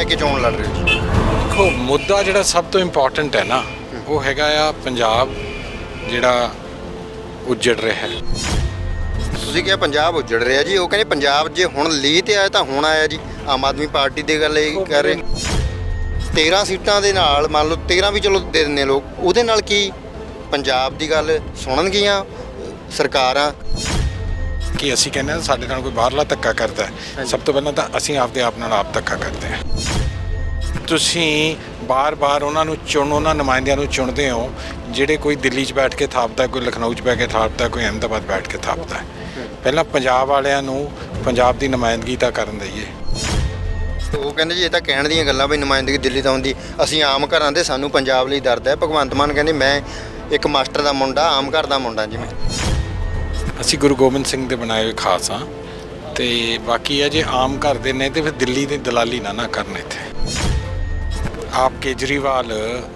ਲੈ ਕੇ ਚੋਣ ਲੜ ਰਹੇ ਹੋ? ਜੀ ਦੇਖੋ ਮੁੱਦਾ ਜਿਹੜਾ ਸਭ ਤੋਂ ਇੰਪੋਰਟੈਂਟ ਹੈ ਨਾ ਉਹ ਹੈਗਾ ਆ ਪੰਜਾਬ ਜਿਹੜਾ ਉੱਜੜ ਰਿਹਾ ਹੈ। ਤੁਸੀਂ ਕਿਹਾ ਪੰਜਾਬ ਉੱਜੜ ਰਿਹਾ ਜੀ ਉਹ ਕਹਿੰਦੇ ਪੰਜਾਬ ਜੇ ਹੁਣ ਲੀ ਤੇ ਆਇਆ ਤਾਂ ਹੁਣ ਆਇਆ ਜੀ ਆਮ ਆਦਮੀ ਪਾਰਟੀ ਦੀ ਗੱਲ ਇਹ ਕਰ ਰਹੇ। 13 ਸੀਟਾਂ ਦੇ ਨਾਲ ਮੰਨ ਲਓ 13 ਵੀ ਚਲੋ ਦੇ ਦਿੰਦੇ ਲੋਕ ਉਹਦੇ ਨਾਲ ਕੀ ਪੰਜਾਬ ਦੀ ਗੱਲ ਸੁਣਨਗੀਆਂ ਸਰਕਾਰਾਂ? ਕਿ ਅਸੀਂ ਕਹਿੰਦੇ ਹਾਂ ਸਾਡੇ ਨਾਲ ਕੋਈ ਬਾਹਰਲਾ ਧੱਕਾ ਕਰਦਾ ਹੈ। ਸਭ ਤੋਂ ਪਹਿਲਾਂ ਤਾਂ ਅਸੀਂ ਆਪਦੇ ਆਪ ਨਾਲ ਆਪ ਧੱਕਾ ਕਰਦੇ ਹਾਂ। ਤੁਸੀਂ ਬਾਰ-ਬਾਰ ਉਹਨਾਂ ਨੂੰ ਚੁਣ ਉਹਨਾਂ ਨੁਮਾਇੰਦਿਆਂ ਨੂੰ ਚੁਣਦੇ ਹੋ ਜਿਹੜੇ ਕੋਈ ਦਿੱਲੀ 'ਚ ਬੈਠ ਕੇ ਥਾਪਦਾ ਕੋਈ ਲਖਨਊ 'ਚ ਬੈਠ ਕੇ ਥਾਪਦਾ ਕੋਈ ਅਹਿਮਦਾਬਾਦ ਬੈਠ ਕੇ ਥਾਪਦਾ। ਪਹਿਲਾਂ ਪੰਜਾਬ ਵਾਲਿਆਂ ਨੂੰ ਪੰਜਾਬ ਦੀ ਨੁਮਾਇੰਦਗੀ ਤਾਂ ਕਰਨ ਦਈਏ। ਉਹ ਕਹਿੰਦੇ ਜੀ ਇਹ ਤਾਂ ਕਹਿਣ ਦੀਆਂ ਗੱਲਾਂ ਵੀ ਨੁਮਾਇੰਦਗੀ ਦਿੱਲੀ ਤੋਂ ਹੁੰਦੀ। ਅਸੀਂ ਆਮ ਘਰਾਂ ਦੇ ਸਾਨੂੰ ਪੰਜਾਬ ਲਈ ਦਰਦ ਹੈ। ਭਗਵੰਤ ਮਾਨ ਕਹਿੰਦੇ ਮੈਂ ਇੱਕ ਮਾਸਟਰ ਦਾ ਮੁੰਡਾ ਆਮ ਘਰ ਦਾ ਮੁੰਡਾ ਜਿਵੇਂ। ਅਸੀਂ ਗੁਰੂ ਗੋਬਿੰਦ ਸਿੰਘ ਦੇ ਬਣਾਏ ਹੋਏ ਖਾਸ ਹਾਂ ਤੇ ਬਾਕੀ ਹੈ ਜੇ ਆਮ ਘਰ ਦੇ ਨੇ ਤੇ ਫਿਰ ਦਿੱਲੀ ਦੀ ਦਲਾਲੀ ਨਾ ਨਾ ਕਰਨ ਇੱਥੇ। ਆਪ ਕੇਜਰੀਵਾਲ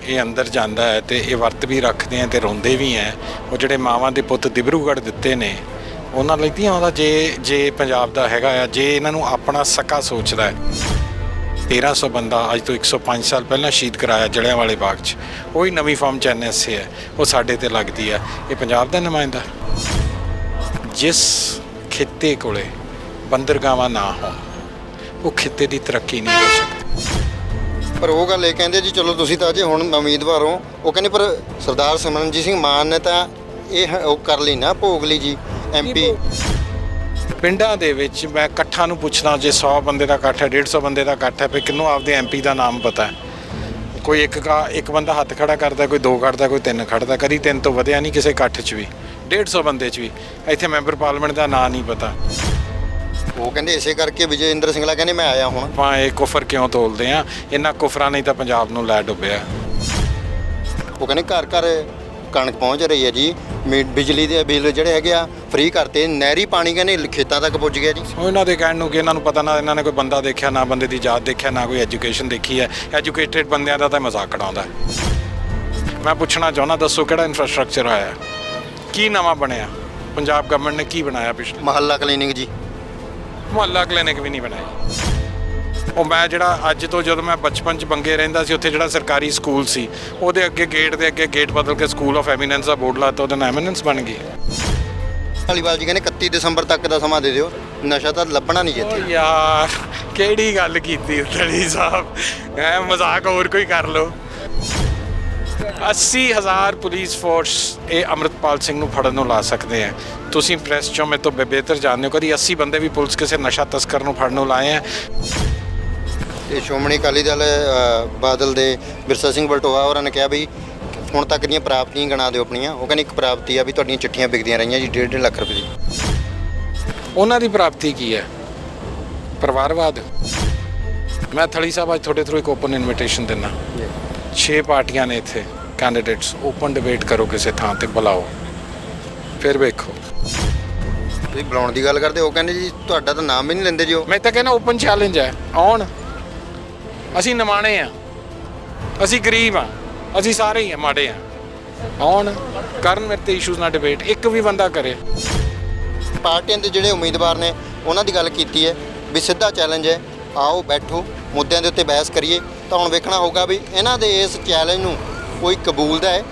ਇਹ ਅੰਦਰ ਜਾਂਦਾ ਹੈ ਤੇ ਇਹ ਵਰਤ ਵੀ ਰੱਖਦੇ ਆ ਤੇ ਰੋਂਦੇ ਵੀ ਆ। ਉਹ ਜਿਹੜੇ ਮਾਵਾਂ ਦੇ ਪੁੱਤ ਦਿਬਰੂਗੜ੍ਹ ਦਿੱਤੇ ਨੇ, ਉਹਨਾਂ ਲਈ ਧੀਆਂ ਉਹਦਾ ਜੇ ਜੇ ਪੰਜਾਬ ਦਾ ਹੈਗਾ ਆ, ਜੇ ਇਹਨਾਂ ਨੂੰ ਆਪਣਾ ਸਕਾ ਸੋਚਦਾ ਹੈ। 1300 ਬੰਦਾ ਅੱਜ ਤੋਂ 105 ਸਾਲ ਪਹਿਲਾਂ ਸ਼ਹੀਦ ਕਰਾਇਆ ਜਲਿਆਂ ਵਾਲੇ ਬਾਗ 'ਚ। ਉਹੀ ਨਵੀਂ ਫਾਰਮ ਚ ਐਨਐਸਏ ਹੈ। ਉਹ ਸਾਡੇ ਤੇ ਲੱਗਦੀ ਹੈ ਇਹ ਪੰਜਾਬ ਦਾ ਨੁਮਾਇੰਦਾ। ਜਿਸ ਖਿੱਤੇ ਕੋਲੇ ਬੰਦਰਗਾਵਾਂ ਨਾ ਹੋਣ ਉਹ ਖਿੱਤੇ ਦੀ ਤਰੱਕੀ ਨਹੀਂ ਹੋ ਸਕਦੀ। ਪਰ ਉਹ ਗੱਲ ਇਹ ਕਹਿੰਦੇ ਜੀ ਚਲੋ ਤੁਸੀਂ ਤਾਂ ਅਜੇ ਹੁਣ ਉਮੀਦਵਾਰ ਹੋ। ਉਹ ਕਹਿੰਦੇ ਪਰ ਸਰਦਾਰ ਸਿਮਰਨਜੀਤ ਸਿੰਘ ਮਾਨ ਨੇ ਤਾਂ ਇਹ ਉਹ ਕਰ ਲਈ ਨਾ ਭੋਗ ਲਈ ਜੀ ਐਮਪੀ ਪਿੰਡਾਂ ਦੇ ਵਿੱਚ ਮੈਂ ਇਕੱਠਾਂ ਨੂੰ ਪੁੱਛਦਾ ਜੇ 100 ਬੰਦੇ ਦਾ ਇਕੱਠ ਹੈ 150 ਬੰਦੇ ਦਾ ਇਕੱਠ ਹੈ ਫਿਰ ਕਿੰਨੂੰ ਆਪਦੇ ਐਮਪੀ ਦਾ ਨਾਮ ਪਤਾ ਹੈ? ਕੋਈ ਇੱਕ ਇੱਕ ਬੰਦਾ ਹੱਥ ਖੜਾ ਕਰਦਾ ਕੋਈ ਦੋ ਕੱਢਦਾ ਕੋਈ ਤਿੰਨ ਖੜਦਾ ਕਦੀ ਤਿੰਨ ਤੋਂ ਵਧਿਆ ਨਹੀਂ ਕਿਸੇ ਇਕੱਠ 'ਚ ਵੀ। 150 ਬੰਦੇ 'ਚ ਵੀ। ਇੱਥੇ ਮੈਂਬਰ ਪਾਰਲੀਮੈਂਟ ਦਾ ਨਾਂ ਨਹੀਂ ਪਤਾ। ਉਹ ਕਹਿੰਦੇ ਇਸੇ ਕਰਕੇ ਵਿਜੇ ਇੰਦਰ ਸਿੰਗਲਾ ਕਹਿੰਦੇ ਮੈਂ ਆਇਆ ਹੁਣ। ਆਪਾਂ ਇਹ ਕੁਫਰ ਕਿਉਂ ਤੋਲਦੇ ਆ? ਇਹਨਾਂ ਕੁਫਰਾਂ ਨੇ ਤਾਂ ਪੰਜਾਬ ਨੂੰ ਲੈ ਡੁੱਬਿਆ। ਉਹ ਕਹਿੰਦੇ ਘਰ ਘਰ ਕਣਕ ਪਹੁੰਚ ਰਹੀ ਹੈ ਜੀ। ਮੀ- ਬਿਜਲੀ ਦੇ ਬਿੱਲ ਜਿਹੜੇ ਹੈਗੇ ਆ ਫ੍ਰੀ ਕਰਤੇ। ਨਹਿਰੀ ਪਾਣੀ ਕਹਿੰਦੇ ਖੇਤਾਂ ਤੱਕ ਪੁੱਜ ਗਿਆ ਜੀ। ਉਹ ਇਹਨਾਂ ਦੇ ਕਹਿਣ ਨੂੰ ਕਿ ਇਹਨਾਂ ਨੂੰ ਪਤਾ ਨਾ ਇਹਨਾਂ ਨੇ ਕੋਈ ਬੰਦਾ ਦੇਖਿਆ ਨਾ ਬੰਦੇ ਦੀ ਜਾਤ ਦੇਖਿਆ ਨਾ ਕੋਈ ਐਜੂਕੇਸ਼ਨ ਦੇਖੀ ਹੈ। ਐਜੂਕੇਟਿਡ ਬੰਦਿਆਂ ਦਾ ਤਾਂ ਮਜ਼ਾਕ ਉਡਾਉਂਦਾ। ਹੈ। ਮੈਂ ਪੁੱਛਣਾ ਚਾਹੁੰਦਾ ਦੱਸੋ ਕਿਹੜਾ ਇਨਫਰਾਸਟ੍ਰਕਚਰ ਆਇਆ? ਕੀ ਨਵਾਂ ਬਣਿਆ? ਪੰਜਾਬ ਗਵਰਨਮੈਂਟ ਨੇ ਕੀ ਬਣਾਇਆ ਪਿਛਲੇ? ਮਹੱਲਾ ਕਲੀਨਿਕ ਜੀ। ਮੁਹੱਲਾ ਕਲੀਨਿਕ ਵੀ ਨਹੀਂ ਬਣਾਇਆ। ਉਹ ਮੈਂ ਜਿਹੜਾ ਅੱਜ ਤੋਂ ਜਦੋਂ ਮੈਂ ਬਚਪਨ ਚ ਬੰਗੇ ਰਹਿੰਦਾ ਸੀ ਉੱਥੇ ਜਿਹੜਾ ਸਰਕਾਰੀ ਸਕੂਲ ਸੀ ਉਹਦੇ ਅੱਗੇ ਗੇਟ ਦੇ ਅੱਗੇ ਗੇਟ ਬਦਲ ਕੇ ਸਕੂਲ ਆਫ ਐਮੀਨੈਂਸ ਦਾ ਬੋਰਡ ਲਾਤਾ ਉਹਦਾ ਐਮੀਨੈਂਸ ਬਣ ਗਈ ਧਾਲੀਵਾਲ ਜੀ ਕਹਿੰਦੇ 31 ਦਸੰਬਰ ਤੱਕ ਦਾ ਸਮਾਂ ਦੇ ਦਿਓ ਨਸ਼ਾ ਤਾਂ ਲੱਭਣਾ ਨਹੀਂ ਜਿੱਥੇ ਯਾਰ ਕਿਹੜੀ ਗੱਲ ਕੀਤੀ ਉਤਲੀ ਸਾਹਿਬ? ਐ ਮਜ਼ਾਕ ਹੋਰ ਕੋਈ ਕਰ ਲੋ 80000 ਪੁਲਿਸ ਫੋਰਸ ਇਹ ਅਮਰਤਪਾਲ ਸਿੰਘ ਨੂੰ ਫੜਨ ਨੂੰ ਲਾ ਸਕਦੇ ਆ। ਤੁਸੀਂ ਪ੍ਰੈਸ ਚੋਂ ਮੇਰੇ ਤੋਂ ਬੇ- ਬਿਹਤਰ ਜਾਣਦੇ ਹੋ ਕਦੀ 80 ਬੰਦੇ ਵੀ ਪੁਲਿਸ ਕਿਸੇ ਨਸ਼ਾ ਤਸਕਰ ਨੂੰ ਫੜਨ ਨੂੰ ਲਾਏ ਆ। ਤੇ ਸ਼੍ਰੋਮਣੀ ਅਕਾਲੀ ਦਲ ਅ, ਬਾਦਲ ਦੇ ਬਿਰਸਾ ਸਿੰਘ ਬਲਟੋਆ ਹੋਰਾਂ ਨੇ ਕਿਹਾ ਵੀ ਹੁਣ ਤੱਕ ਦੀਆਂ ਪ੍ਰਾਪਤੀਆਂ ਗਣਾ ਦਿਓ ਆਪਣੀਆਂ। ਉਹ ਕਹਿੰਦੇ ਇੱਕ ਪ੍ਰਾਪਤੀ ਆ ਵੀ ਤੁਹਾਡੀਆਂ ਚਿੱਠੀਆਂ ਵਿਕਦੀਆਂ ਰਹੀਆਂ ਜੀ 1.5 ਲੱਖ ਰੁਪਏ ਦੀ। ਉਹਨਾਂ ਦੀ ਪ੍ਰਾਪਤੀ ਕੀ ਹੈ? ਪਰਿਵਾਰਵਾਦ? ਮੈਂ ਥਲੀ ਸਾਹਿਬ ਅੱਜ ਤੁਹਾਡੇ ਥਰੂ ਇੱਕ ਓਪਨ ਇਨਵੀਟੇਸ਼ਨ ਦਿੰਦਾ। ਛੇ ਪਾਰਟੀਆਂ ਨੇ ਇੱਥੇ ਕੈਂਡੀਡੇਟਸ ਓਪਨ ਡਿਬੇਟ ਕਰੋ ਕਿਸੇ ਥਾਂ ਤੇ ਬੁਲਾਓ। ਫਿਰ ਵੇਖੋ। ਤੁਸੀਂ ਬੁਲਾਉਣ ਦੀ ਗੱਲ ਕਰਦੇ ਉਹ ਕਹਿੰਦੇ ਜੀ ਤੁਹਾਡਾ ਤਾਂ ਨਾਮ ਵੀ ਨਹੀਂ ਲੈਂਦੇ ਜੀ ਉਹ। ਮੈਂ ਤਾਂ ਕਹਿੰਦਾ ਓਪਨ ਚੈਲੰਜ ਹੈ। ਆਉਣ। ਅਸੀਂ ਨਿਮਾਣੇ ਆ ਅਸੀਂ ਗਰੀਬ ਆ ਅਸੀਂ ਸਾਰੇ ਹੀ ਆ ਮਾੜੇ ਆ ਆਉਣ। ਕਰਨ ਮੇਰੇ ਤੇ ਇਸ਼ੂਜ਼ ਨਾਲ ਡਿਬੇਟ ਇੱਕ ਵੀ ਬੰਦਾ ਕਰੇ। ਪਾਰਟੀਆਂ ਦੇ ਜਿਹੜੇ ਉਮੀਦਵਾਰ ਨੇ ਉਹਨਾਂ ਦੀ ਗੱਲ ਕੀਤੀ ਹੈ ਵੀ ਸਿੱਧਾ ਚੈਲੰਜ ਹੈ ਆਓ ਬੈਠੋ ਮੁੱਦਿਆਂ ਦੇ ਉੱਤੇ ਬਹਿਸ ਕਰੀਏ। ਤਾਂ ਹੁਣ ਵੇਖਣਾ ਹੋਊਗਾ ਵੀ ਇਹਨਾਂ ਦੇ ਇਸ ਚੈਲੰਜ ਨੂੰ ਕੋਈ ਕਬੂਲਦਾ ਹੈ।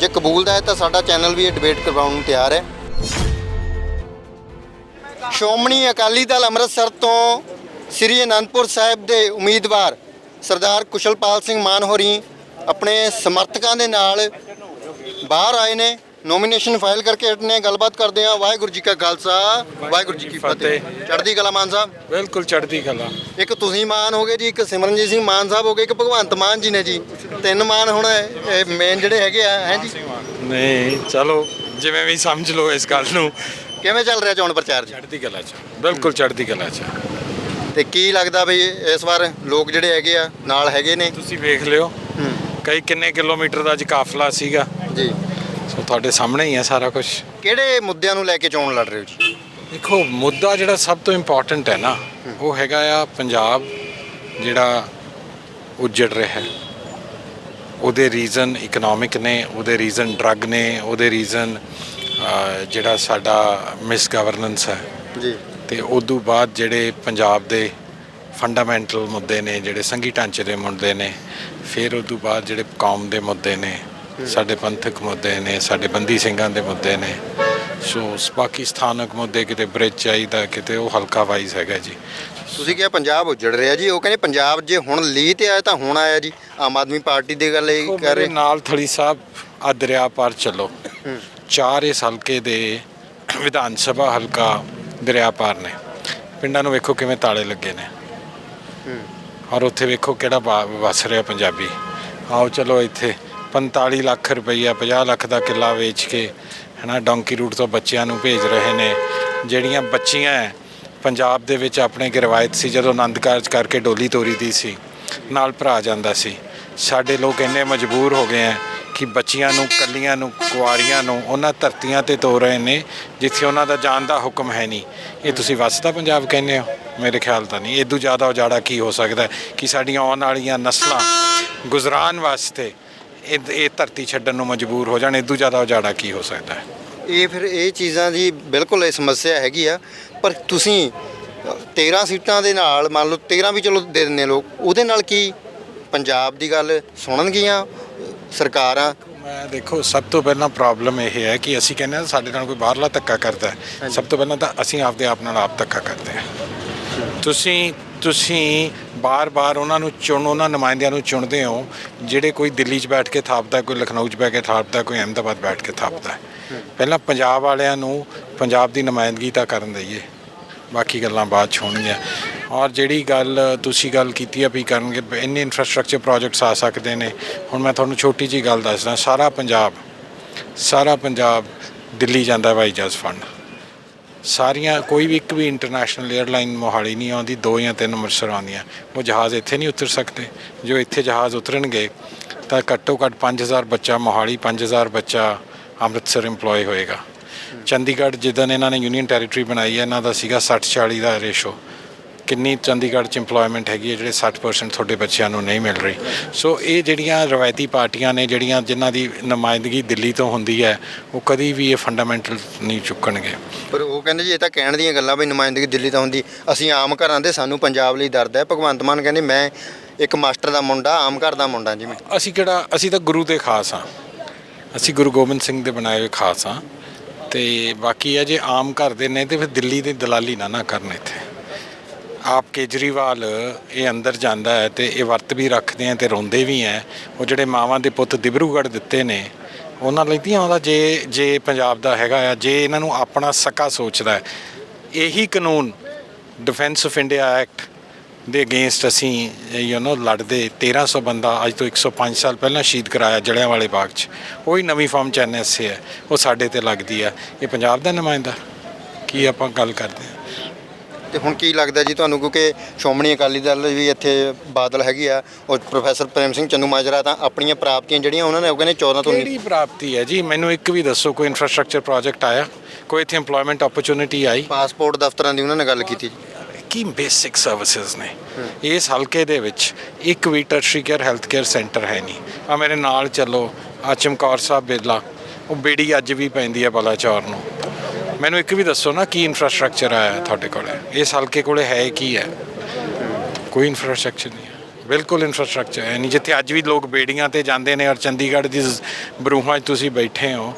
ਜੇ ਕਬੂਲਦਾ ਹੈ ਤਾਂ ਸਾਡਾ ਚੈਨਲ ਵੀ ਇਹ ਡਿਬੇਟ ਕਰਵਾਉਣ ਨੂੰ ਤਿਆਰ ਹੈ। ਸ਼੍ਰੋਮਣੀ ਅਕਾਲੀ ਦਲ ਅੰਮ੍ਰਿਤਸਰ ਤੋਂ ਸ੍ਰੀ ਅਨੰਦਪੁਰ ਸਾਹਿਬ ਦੇ ਉਮੀਦਵਾਰ ਸਰਦਾਰ ਕੁਸ਼ਲਪਾਲ ਸਿੰਘ ਮਾਨ ਹੋਰੀ ਆਪਣੇ ਸਮਰਥਕਾਂ ਦੇ ਨਾਲ ਬਾਹਰ ਆਏ ਨੇ। ਨੋਮੀਨੇਸ਼ਨ ਫਾਈਲ ਕਰਕੇ ਹਟਨੇ ਗੱਲਬਾਤ ਕਰਦੇ ਆ ਵਾਹਿਗੁਰੂ ਜੀ ਕਾ ਖਾਲਸਾ ਵਾਹਿਗੁਰੂ ਜੀ ਕੀ ਫਤਿਹ। ਚੜ੍ਹਦੀ ਕਲਾ ਮਾਨ ਸਾਹਿਬ। ਬਿਲਕੁਲ ਚੜ੍ਹਦੀ ਕਲਾ। ਇੱਕ ਤੁਸੀਂ ਮਾਨ ਹੋਗੇ ਜੀ ਇੱਕ ਸਿਮਰਨਜੀਤ ਸਿੰਘ ਮਾਨ ਸਾਹਿਬ ਹੋਗੇ ਇੱਕ ਭਗਵੰਤ ਮਾਨ ਜੀ ਨੇ ਜੀ। ਤਿੰਨ ਮਾਨ ਹੁਣ ਮੇਨ ਜਿਹੜੇ ਹੈਗੇ ਆ ਹੈ ਜੀ? ਨਹੀਂ ਚਲੋ ਜਿਵੇਂ ਵੀ ਸਮਝ ਲਓ ਇਸ ਗੱਲ ਨੂੰ। ਕਿਵੇਂ ਚੱਲ ਰਿਹਾ ਚੋਣ ਪ੍ਰਚਾਰ ਜੀ? ਚੜ੍ਹਦੀ ਕਲਾ ਚ। ਬਿਲਕੁਲ ਚੜ੍ਹਦੀ ਕਲਾ ਚ। ਤੇ ਕੀ ਲੱਗਦਾ ਬਈ ਇਸ ਵਾਰ ਲੋਕ ਜਿਹੜੇ ਹੈਗੇ ਆ ਨਾਲ ਹੈਗੇ ਨੇ? ਤੁਸੀਂ ਵੇਖ ਲਿਓ। ਕਈ ਕਿੰਨੇ ਕਿਲੋਮੀਟਰ ਦਾ ਅੱਜ ਕਾਫਲਾ ਸੀਗਾ। ਜੀ। ਸੋ ਤੁਹਾਡੇ ਸਾਹਮਣੇ ਹੀ ਹੈ ਸਾਰਾ ਕੁਝ ਕਿਹੜੇ ਮੁੱਦਿਆਂ ਨੂੰ ਲੈ ਕੇ ਚੋਣ ਲੜ ਰਹੇ ਹੋ ਜੀ? ਦੇਖੋ ਮੁੱਦਾ ਜਿਹੜਾ ਸਭ ਤੋਂ ਇੰਪੋਰਟੈਂਟ ਹੈ ਨਾ ਉਹ ਹੈਗਾ ਆ ਪੰਜਾਬ ਜਿਹੜਾ ਉੱਜੜ ਰਿਹਾ ਹੈ। ਉਹਦੇ ਰੀਜ਼ਨ ਇਕਨੋਮਿਕ ਨੇ ਉਹਦੇ ਰੀਜ਼ਨ ਡਰੱਗ ਨੇ ਉਹਦੇ ਰੀਜ਼ਨ ਜਿਹੜਾ ਸਾਡਾ ਮਿਸ ਗਵਰਨੈਂਸ ਹੈ। ਜੀ। ਤੇ ਉਦੋਂ ਬਾਅਦ ਜਿਹੜੇ ਪੰਜਾਬ ਦੇ ਫੰਡਾਮੈਂਟਲ ਮੁੱਦੇ ਨੇ ਜਿਹੜੇ ਸੰਘੀ ਢਾਂਚੇ ਦੇ ਮੁੱਦੇ ਨੇ ਫਿਰ ਉਸ ਤੋਂ ਬਾਅਦ ਜਿਹੜੇ ਕੌਮ ਦੇ ਮੁੱਦੇ ਨੇ ਸਾਡੇ ਪੰਥਕ ਮੁੱਦੇ ਨੇ ਸਾਡੇ ਬੰਦੀ ਸਿੰਘਾਂ ਦੇ ਮੁੱਦੇ ਨੇ। ਸੋ ਬਾਕੀ ਸਥਾਨਕ ਮੁੱਦੇ ਕਿਤੇ ਬ੍ਰਿਜ ਚਾਹੀਦਾ ਕਿਤੇ ਉਹ ਹਲਕਾ ਵਾਈਜ਼ ਹੈਗਾ ਜੀ। ਤੁਸੀਂ ਕਿਹਾ ਪੰਜਾਬ ਉਜੜ ਰਿਹਾ ਜੀ ਉਹ ਕਹਿੰਦੇ ਪੰਜਾਬ ਜੇ ਹੁਣ ਲੀਹ ਤੇ ਆਇਆ ਤਾਂ ਹੁਣ ਆਇਆ ਜੀ ਆਮ ਆਦਮੀ ਪਾਰਟੀ ਦੀ ਗੱਲ ਇਹ ਕਰ ਰਹੇ। ਨਾਲ ਥਲੀ ਸਾਹਿਬ ਆ ਦਰਿਆ ਪਾਰ ਚੱਲੋ। ਚਾਰ ਇਸ ਹਲਕੇ ਦੇ ਵਿਧਾਨ ਸਭਾ ਹਲਕਾ ਦਰਿਆ ਪਾਰ ਨੇ। ਪਿੰਡਾਂ ਨੂੰ ਵੇਖੋ ਕਿਵੇਂ ਤਾਲੇ ਲੱਗੇ ਨੇ। ਔਰ ਉੱਥੇ ਵੇਖੋ ਕਿਹੜਾ ਵਸ ਰਿਹਾ ਪੰਜਾਬੀ। ਆਓ ਚਲੋ ਇੱਥੇ। 45 ਲੱਖ ਰੁਪਈਆ 50 ਲੱਖ ਦਾ ਕਿੱਲਾ ਵੇਚ ਕੇ ਹਨਾ ਡੋਂਕੀ ਰੂਟ ਤੋਂ ਬੱਚਿਆਂ ਨੂੰ ਭੇਜ ਰਹੇ ਨੇ। ਜਿਹੜੀਆਂ ਬੱਚੀਆਂ ਹੈ, ਪੰਜਾਬ ਦੇ ਵਿੱਚ ਆਪਣੇ ਇੱਕ ਰਵਾਇਤ ਸੀ ਜਦੋਂ ਆਨੰਦ ਕਾਰਜ ਕਰਕੇ ਡੋਲੀ ਤੋਰੀ ਦੀ ਸੀ ਨਾਲ ਭਰਾ ਜਾਂਦਾ ਸੀ। ਸਾਡੇ ਲੋਕ ਇੰਨੇ ਮਜਬੂਰ ਹੋ ਗਏ ਆ ਕਿ ਬੱਚੀਆਂ ਨੂੰ ਕੱਲੀਆਂ ਨੂੰ ਕੁਆਰੀਆਂ ਨੂੰ ਉਹਨਾਂ ਧਰਤੀਆਂ ਤੇ ਤੋਰ ਰਹੇ ਨੇ ਜਿੱਥੇ ਉਹਨਾਂ ਦਾ ਜਾਣ ਦਾ ਹੁਕਮ ਹੈ ਨਹੀਂ। ਇਹ ਤੁਸੀਂ ਵਸਦਾ ਪੰਜਾਬ ਕਹਿੰਦੇ ਹੋ? ਮੇਰੇ ਖਿਆਲ ਤਾਂ ਨਹੀਂ। ਇਦੋਂ ਜ਼ਿਆਦਾ ਉਜਾੜਾ ਕੀ ਹੋ ਸਕਦਾ ਕਿ ਸਾਡੀਆਂ ਆਉਣ ਵਾਲੀਆਂ ਨਸਲਾਂ ਗੁਜ਼ਰਾਨ ਵਾਸਤੇ ਇਹ ਇਹ ਧਰਤੀ ਛੱਡਣ ਨੂੰ ਮਜਬੂਰ ਹੋ ਜਾਣ ਇਦੋਂ ਜ਼ਿਆਦਾ ਉਜਾੜਾ ਕੀ ਹੋ ਸਕਦਾ ਹੈ? ਇਹ ਫਿਰ ਇਹ ਚੀਜ਼ਾਂ ਦੀ ਬਿਲਕੁਲ ਇਹ ਸਮੱਸਿਆ ਹੈਗੀ ਆ ਪਰ ਤੁਸੀਂ ਅ, 13 ਸੀਟਾਂ ਦੇ ਨਾਲ ਮੰਨ ਲਓ 13 ਵੀ ਚਲੋ ਦੇ ਦਿੰਦੇ ਲੋਕ ਉਹਦੇ ਨਾਲ ਕੀ ਪੰਜਾਬ ਦੀ ਗੱਲ ਸੁਣਨਗੀਆਂ ਸਰਕਾਰਾਂ? ਮੈਂ ਦੇਖੋ ਸਭ ਤੋਂ ਪਹਿਲਾਂ ਪ੍ਰੋਬਲਮ ਇਹ ਹੈ ਕਿ ਅਸੀਂ ਕਹਿੰਦੇ ਹਾਂ ਸਾਡੇ ਨਾਲ ਕੋਈ ਬਾਹਰਲਾ ਧੱਕਾ ਕਰਦਾ ਹੈ। ਸਭ ਤੋਂ ਪਹਿਲਾਂ ਤਾਂ ਅਸੀਂ ਆਪਦੇ ਆਪ ਨਾਲ ਆਪ ਧੱਕਾ ਕਰਦੇ ਹਾਂ। ਤੁਸੀਂ ਤੁਸੀਂ ਬਾਰ-ਬਾਰ ਉਹਨਾਂ ਨੂੰ ਚੁਣ, ਉਹਨਾਂ ਨੁਮਾਇੰਦਿਆਂ ਨੂੰ ਚੁਣਦੇ ਹੋ, ਜਿਹੜੇ ਕੋਈ ਦਿੱਲੀ 'ਚ ਬੈਠ ਕੇ ਥਾਪਦਾ, ਕੋਈ ਲਖਨਊ 'ਚ ਬੈਠ ਕੇ ਥਾਪਦਾ, ਕੋਈ ਅਹਿਮਦਾਬਾਦ ਬੈਠ ਕੇ ਥਾਪਦਾ। ਪਹਿਲਾਂ ਪੰਜਾਬ ਵਾਲਿਆਂ ਨੂੰ ਪੰਜਾਬ ਦੀ ਨੁਮਾਇੰਦਗੀ ਤਾਂ ਕਰਨ ਦਈਏ। ਬਾਕੀ ਗੱਲਾਂ ਬਾਅਦ 'ਚ ਹੋਣਗੀਆਂ। ਔਰ ਜਿਹੜੀ ਗੱਲ ਤੁਸੀਂ ਗੱਲ ਕੀਤੀ ਆ ਵੀ ਕਰਨਗੇ ਇੰਨੇ ਇਨਫਰਾਸਟ੍ਰਕਚਰ ਪ੍ਰੋਜੈਕਟਸ ਆ ਸਕਦੇ ਨੇ। ਹੁਣ ਮੈਂ ਤੁਹਾਨੂੰ ਛੋਟੀ ਜੀ ਗੱਲ ਦੱਸਦਾ, ਸਾਰਾ ਪੰਜਾਬ ਸਾਰਾ ਪੰਜਾਬ ਦਿੱਲੀ ਜਾਂਦਾ ਵਾਈ ਜਹਾਜ਼ ਫੰਡ। ਸਾਰੀਆਂ, ਕੋਈ ਵੀ ਇੱਕ ਵੀ ਇੰਟਰਨੈਸ਼ਨਲ 에ਅਰਲਾਈਨ ਮੋਹਾਲੀ ਨਹੀਂ ਆਉਂਦੀ, ਦੋ ਜਾਂ ਤਿੰਨ ਅੰਮ੍ਰਿਤਸਰ ਆਉਂਦੀਆਂ। ਉਹ ਜਹਾਜ਼ ਇੱਥੇ ਨਹੀਂ ਉਤਰ ਸਕਦੇ। ਜੋ ਇੱਥੇ ਜਹਾਜ਼ ਉਤਰਨਗੇ, ਤਾਂ ਘੱਟੋ ਘੱਟ 5000 ਬੱਚਾ ਮੋਹਾਲੀ 5000 ਬੱਚਾ ਅੰਮ੍ਰਿਤਸਰ EMPLOY ਹੋਏਗਾ। ਚੰਡੀਗੜ੍ਹ ਜਿੱਦਣ ਇਹਨਾਂ ਨੇ ਯੂਨੀਅਨ ਟੈਰੀਟਰੀ ਬਣਾਈ ਹੈ, ਇਹਨਾਂ ਦਾ ਸੀਗਾ 60 40 ਦਾ ਰੇਸ਼ੋ। ਕਿੰਨੀ ਚੰਡੀਗੜ੍ਹ ਚ EMPLOYMENT ਹੈਗੀ ਹੈ ਜਿਹੜੇ 60% ਤੁਹਾਡੇ ਬੱਚਿਆਂ ਨੂੰ ਨਹੀਂ ਮਿਲ ਰਹੀ। ਸੋ ਇਹ ਜਿਹੜੀਆਂ ਰਵਾਇਤੀ ਪਾਰਟੀਆਂ ਨੇ ਜਿਹੜੀਆਂ ਜਿਨ੍ਹਾਂ ਦੀ ਨੁਮਾਇੰਦਗੀ ਦਿੱਲੀ ਤੋਂ ਹੁੰਦੀ ਹੈ ਉਹ ਕਦੀ ਵੀ ਇਹ ਫੰਡਾਮੈਂਟਲ ਨਹੀਂ ਚੁੱਕਣਗੇ। ਪਰ ਉਹ ਕਹਿੰਦੇ ਜੀ ਇਹ ਤਾਂ ਕਹਿਣ ਦੀਆਂ ਗੱਲਾਂ ਵੀ ਨੁਮਾਇੰਦਗੀ ਦਿੱਲੀ ਤੋਂ ਹੁੰਦੀ। ਅਸੀਂ ਆਮ ਘਰਾਂ ਦੇ ਸਾਨੂੰ ਪੰਜਾਬ ਲਈ ਦਰਦ ਹੈ। ਭਗਵੰਤ ਮਾਨ ਕਹਿੰਦੇ ਮੈਂ ਇੱਕ ਮਾਸਟਰ ਦਾ ਮੁੰਡਾ ਆਮ ਘਰ ਦਾ ਮੁੰਡਾ ਜੀ ਮੈਂ। ਅਸੀਂ ਕਿਹੜਾ ਅਸੀਂ ਤਾਂ ਗੁਰੂ ਦੇ ਖਾਸ ਹਾਂ। ਅਸੀਂ ਗੁਰੂ ਗੋਬਿੰਦ ਸਿੰਘ ਦੇ ਬਣਾਏ ਹੋਏ ਖਾਸ ਹਾਂ। ਤੇ ਬਾਕੀ ਹੈ ਜੇ ਆਮ ਘਰ ਦੇ ਨੇ ਤੇ ਫਿਰ ਦਿੱਲੀ ਦੀ ਦਲਾਲੀ ਨਾ ਨਾ ਕਰਨ ਇੱਥੇ। ਆਪ ਕੇਜਰੀਵਾਲ ਇਹ ਅੰਦਰ ਜਾਂਦਾ ਹੈ ਤੇ ਇਹ ਵਰਤ ਵੀ ਰੱਖਦੇ ਆ ਤੇ ਰੋਂਦੇ ਵੀ ਆ ਉਹ ਜਿਹੜੇ ਮਾਵਾਂ ਦੇ ਪੁੱਤ ਦਿਬਰੂਗੜ੍ਹ ਦਿੱਤੇ ਨੇ, ਉਹਨਾਂ ਲਈ ਧੀਆਂ ਦਾ ਜੇ ਜੇ ਪੰਜਾਬ ਦਾ ਹੈਗਾ ਆ, ਜੇ ਇਹਨਾਂ ਨੂੰ ਆਪਣਾ ਸਕਾ ਸੋਚਦਾ ਹੈ। ਇਹੀ ਕਾਨੂੰਨ ਡਿਫੈਂਸ ਆਫ ਇੰਡੀਆ ਐਕਟ ਦੇ ਅਗੇਂਸਟ ਅਸੀਂ ਯੂ نو ਲੜਦੇ। 1300 ਬੰਦਾ ਅੱਜ ਤੋਂ 105 ਸਾਲ ਪਹਿਲਾਂ ਸ਼ਹੀਦ ਕਰਾਇਆ ਜਲਿਆਂਵਾਲੇ ਬਾਗ 'ਚ। ਉਹੀ ਨਵੀਂ ਫਾਰਮ ਚ ਐਨਐਸਏ ਹੈ। ਉਹ ਸਾਡੇ ਤੇ ਲੱਗਦੀ ਆ ਇਹ ਪੰਜਾਬ ਦਾ ਨੁਮਾਇੰਦਾ। ਕੀ ਆਪਾਂ ਗੱਲ ਕਰਦੇ ਹਾਂ? ਤੇ ਹੁਣ ਕੀ ਲੱਗਦਾ ਜੀ ਤੁਹਾਨੂੰ? ਕਿਉਂਕਿ ਸ਼੍ਰੋਮਣੀ ਅਕਾਲੀ ਦਲ ਵੀ ਇੱਥੇ ਬਾਦਲ ਹੈਗੀ ਆ। ਉਹ ਪ੍ਰੋਫੈਸਰ ਪ੍ਰੇਮ ਸਿੰਘ ਚੰਦੂ ਮਾਜਰਾ ਤਾਂ ਆਪਣੀਆਂ ਪ੍ਰਾਪਤੀਆਂ ਜਿਹੜੀਆਂ ਉਹਨਾਂ ਨੇ ਉਹ ਕਹਿੰਦੇ 14 ਤੋਂ ਕਿਹੜੀ ਪ੍ਰਾਪਤੀ ਹੈ ਜੀ? ਮੈਨੂੰ ਇੱਕ ਵੀ ਦੱਸੋ ਕੋਈ ਇਨਫਰਾਸਟ੍ਰਕਚਰ ਪ੍ਰੋਜੈਕਟ ਆਇਆ? ਕੋਈ ਇੱਥੇ EMPLOYMENT ਓਪਰਚੁਨਿਟੀ ਆਈ? ਪਾਸਪੋਰਟ ਦਫ਼ਤਰਾਂ ਦੀ ਉਹਨਾਂ ਨੇ ਗੱਲ ਕੀਤੀ ਜੀ। ਕੀ ਬੇਸਿਕ ਸਰਵਿਸਿਜ਼ ਨੇ? ਇਸ ਹਲਕੇ ਦੇ ਵਿੱਚ ਇੱਕ ਵੀ tertiary care health care centre ਹੈ ਨਹੀਂ। ਆ ਮੇਰੇ ਨਾਲ ਚੱਲੋ ਆ ਚਮਕੌਰ ਸਾਹਿਬ ਬੇਲਾ ਉਹ ਬੇੜੀ ਅੱਜ ਵੀ ਪੈਂਦੀ ਹੈ ਬਲਾਚੌਰ ਨੂੰ। ਮੈਨੂੰ ਇੱਕ ਵੀ ਦੱਸੋ ਨਾ, ਕੀ ਇਨਫਰਾਸਟ੍ਰਕਚਰ ਆਇਆ ਤੁਹਾਡੇ ਕੋਲੇ? ਇਸ ਹਲਕੇ ਕੋਲੇ ਹੈ ਕੀ ਹੈ? ਕੋਈ ਇਨਫਰਾਸਟ੍ਰਕਚਰ ਨਹੀਂ ਬਿਲਕੁਲ ਇਨਫਰਾਸਟ੍ਰਕਚਰ ਹੈ ਨਹੀਂ। ਜਿੱਥੇ ਅੱਜ ਵੀ ਲੋਕ ਬੇੜੀਆਂ ਤੇ ਜਾਂਦੇ ਨੇ ਔਰ ਚੰਡੀਗੜ੍ਹ ਦੀ ਬਰੂਹਾਂ 'ਚ ਤੁਸੀਂ ਬੈਠੇ ਹੋ,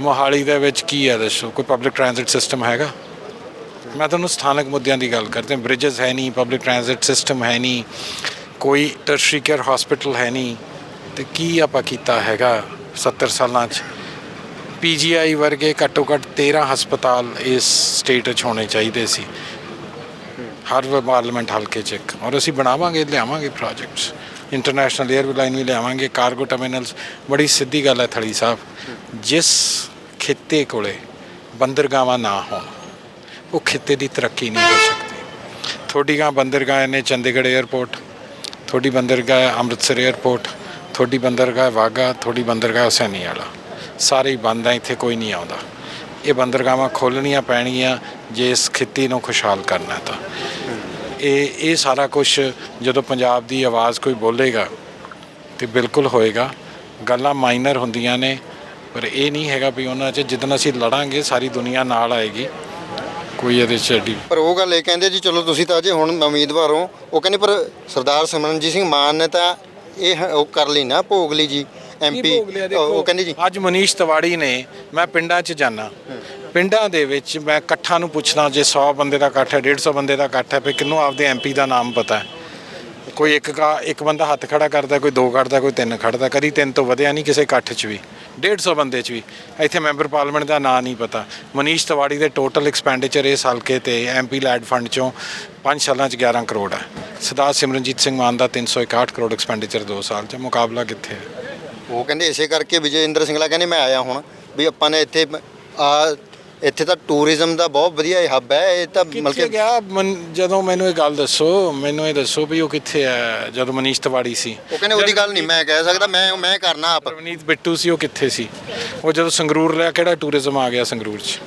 ਮੋਹਾਲੀ ਦੇ ਵਿੱਚ ਕੀ ਹੈ ਦੱਸੋ? ਕੋਈ ਪਬਲਿਕ ਟ੍ਰਾਂਜ਼ਿਟ ਸਿਸਟਮ ਹੈਗਾ? ਮੈਂ ਤੁਹਾਨੂੰ ਸਥਾਨਕ ਮੁੱਦਿਆਂ ਦੀ ਗੱਲ ਕਰਦੇ। ਹਾਂ ਬ੍ਰਿਜਸ ਹੈ ਨਹੀਂ ਪਬਲਿਕ ਟ੍ਰਾਂਜ਼ਿਟ ਸਿਸਟਮ ਹੈ ਨਹੀਂ, ਕੋਈ ਟਰਸ਼ਰੀ ਕੇਅਰ ਹਸਪੀਟਲ ਹੈ ਨਹੀਂ। ਤੇ ਕੀ ਆਪਾਂ ਕੀਤਾ ਹੈਗਾ 70 ਸਾਲਾਂ 'ਚ? ਪੀ ਜੀ ਆਈ ਵਰਗੇ ਘੱਟੋ ਘੱਟ 13 ਹਸਪਤਾਲ ਇਸ ਸਟੇਟ 'ਚ ਹੋਣੇ ਚਾਹੀਦੇ ਸੀ। ਹਰ ਪਾਰਲੀਮੈਂਟ ਹਲਕੇ 'ਚ ਇੱਕ। ਔਰ ਅਸੀਂ ਬਣਾਵਾਂਗੇ, ਲਿਆਵਾਂਗੇ ਪ੍ਰੋਜੈਕਟਸ ਇੰਟਰਨੈਸ਼ਨਲ 에ਅਰ ਵੀ ਲਿਆਵਾਂਗੇ ਕਾਰਗੋ ਟਰਮੀਨਲਸ ਬੜੀ ਸਿੱਧੀ ਗੱਲ ਹੈ ਥਲੀ ਸਾਹਿਬ। ਜਿਸ ਖਿੱਤੇ ਕੋਲੇ ਬੰਦਰਗਾਵਾਂ ਨਾ ਹੋਣ, ਉਹ ਖਿੱਤੇ ਦੀ ਤਰੱਕੀ ਨਹੀਂ ਹੋ ਸਕਦੀ। ਥੋੜੀਆਂ ਬੰਦਰਗਾਹ ਨੇ ਚੰਡੀਗੜ੍ਹ 에ਅਰਪੋਰਟ ਥੋੜੀ ਬੰਦਰਗਾਹ ਅੰਮ੍ਰਿਤਸਰ 에ਅਰਪੋਰਟ ਥੋੜੀ ਬੰਦਰਗਾਹ ਵਾਗਾ ਥੋੜੀ ਬੰਦਰਗਾਹ ਹੁਸੈਨੀਵਾਲਾ ਸਾਰੇ ਹੀ ਬੰਦ ਆ, ਇੱਥੇ ਕੋਈ ਨਹੀਂ ਆਉਂਦਾ। ਇਹ ਬੰਦਰਗਾਹਾਂ ਖੋਲਣੀਆਂ ਪੈਣਗੀਆਂ, ਜੇ ਇਸ ਖਿੱਤੀ ਨੂੰ ਖੁਸ਼ਹਾਲ ਕਰਨਾ ਤਾਂ। ਇਹ ਇਹ ਸਾਰਾ ਕੁਝ ਜਦੋਂ ਪੰਜਾਬ ਦੀ ਆਵਾਜ਼ ਕੋਈ ਬੋਲੇਗਾ ਤੇ ਬਿਲਕੁਲ ਹੋਏਗਾ, ਗੱਲਾਂ ਮਾਈਨਰ ਹੁੰਦੀਆਂ ਨੇ, ਪਰ ਇਹ ਨਹੀਂ ਹੈਗਾ ਵੀ ਉਹਨਾਂ 'ਚ ਜਿੱਦਣ ਅਸੀਂ ਲੜਾਂਗੇ, ਸਾਰੀ ਦੁਨੀਆ ਨਾਲ ਆਏਗੀ, ਕੋਈ ਇਹਦੇ ਚ ਐਡੀ ਪਰ ਉਹ ਗੱਲ ਇਹ ਕਹਿੰਦੇ ਜੀ, ਚਲੋ ਤੁਸੀਂ ਤਾਂ ਅਜੇ ਹੁਣ ਉਮੀਦਵਾਰ ਹੋ। ਉਹ ਕਹਿੰਦੇ ਪਰ ਸਰਦਾਰ ਸਿਮਰਨਜੀਤ ਸਿੰਘ ਮਾਨ ਨੇ ਤਾਂ ਇਹ ਉਹ ਕਰ ਲਈ ਨਾ, ਭੋਗ ਲਈ ਜੀ। ਐਮਪੀ ਉਹ ਕਹਿੰਦੇ ਜੀ। ਅੱਜ ਮਨੀਸ਼ ਤਿਵਾੜੀ ਨੇ ਮੈਂ ਪਿੰਡਾਂ 'ਚ ਜਾਣਾ ਪਿੰਡਾਂ ਦੇ ਵਿੱਚ ਮੈਂ ਇਕੱਠਾਂ ਨੂੰ ਪੁੱਛਣਾ ਜੇ 100 ਬੰਦੇ ਦਾ ਇਕੱਠ ਹੈ 150 ਬੰਦੇ ਦਾ ਇਕੱਠ ਹੈ ਵੀ ਕਿਹਨੂੰ ਆਪਦੇ ਐਮਪੀ ਦਾ ਨਾਮ ਪਤਾ ਹੈ? ਕੋਈ ਇੱਕ ਕਾ ਇੱਕ ਬੰਦਾ ਹੱਥ ਖੜਾ ਕਰਦਾ ਕੋਈ ਦੋ ਖੜਦਾ ਕੋਈ ਤਿੰਨ ਖੜਦਾ ਕਦੀ ਤਿੰਨ ਤੋਂ ਵਧਿਆ ਨਹੀਂ ਕਿਸੇ ਇਕੱਠ 'ਚ ਵੀ। 150 ਬੰਦੇ 'ਚ ਵੀ। ਇੱਥੇ ਮੈਂਬਰ ਪਾਰਲੀਮੈਂਟ ਦਾ ਨਾਂ ਨਹੀਂ ਪਤਾ। ਮਨੀਸ਼ ਤਿਵਾੜੀ ਦੇ ਟੋਟਲ ਐਕਸਪੈਂਡੀਚਰ ਇਸ ਹਲਕੇ ਤੇ ਐਮਪੀ ਲੈਡ ਫੰਡ 'ਚੋਂ 5 ਸਾਲਾਂ 'ਚ 11 ਕਰੋੜ ਹੈ। ਸਰਦਾਰ ਸਿਮਰਨਜੀਤ ਸਿੰਘ ਮਾਨ ਦਾ 361 ਕਰੋੜ ਐਕਸਪੈਂਡੀਚਰ 2 ਸਾਲ 'ਚ। ਮੁਕਾਬਲਾ ਕਿੱਥੇ ਹੈ? ਉਹ ਕਹਿੰਦੇ ਇਸੇ ਕਰਕੇ ਵਿਜੇ ਇੰਦਰ ਸਿੰਘਲਾ ਕਹਿੰਦੇ ਮੈਂ ਆਇਆ ਹੁਣ ਵੀ ਆਪਾਂ ਨੇ ਇੱਥੇ ਆ ਇੱਥੇ ਤਾਂ ਟੂਰਿਜ਼ਮ ਦਾ ਬਹੁਤ ਵਧੀਆ ਇਹ ਹੱਬ ਹੈ ਇਹ ਤਾਂ ਮਤਲਬ ਕਿ ਗਿਆ? ਜਦੋਂ ਮੈਨੂੰ ਇਹ ਗੱਲ ਦੱਸੋ ਮੈਨੂੰ ਇਹ ਦੱਸੋ ਵੀ ਉਹ ਕਿੱਥੇ ਹੈ ਜਦੋਂ ਮਨੀਸ਼ ਤਿਵਾੜੀ ਸੀ। ਉਹ ਕਹਿੰਦੇ ਉਹਦੀ ਗੱਲ ਨਹੀਂ ਮੈਂ ਕਹਿ ਸਕਦਾ ਮੈਂ ਮੈਂ ਕਰਨਾ ਆਪ। ਰਵਨੀਤ ਬਿੱਟੂ ਸੀ ਉਹ ਕਿੱਥੇ ਸੀ? ਉਹ ਜਦੋਂ ਸੰਗਰੂਰ ਲਿਆ ਕਿਹੜਾ ਟੂਰਿਜ਼ਮ ਆ ਗਿਆ ਸੰਗਰੂਰ 'ਚ?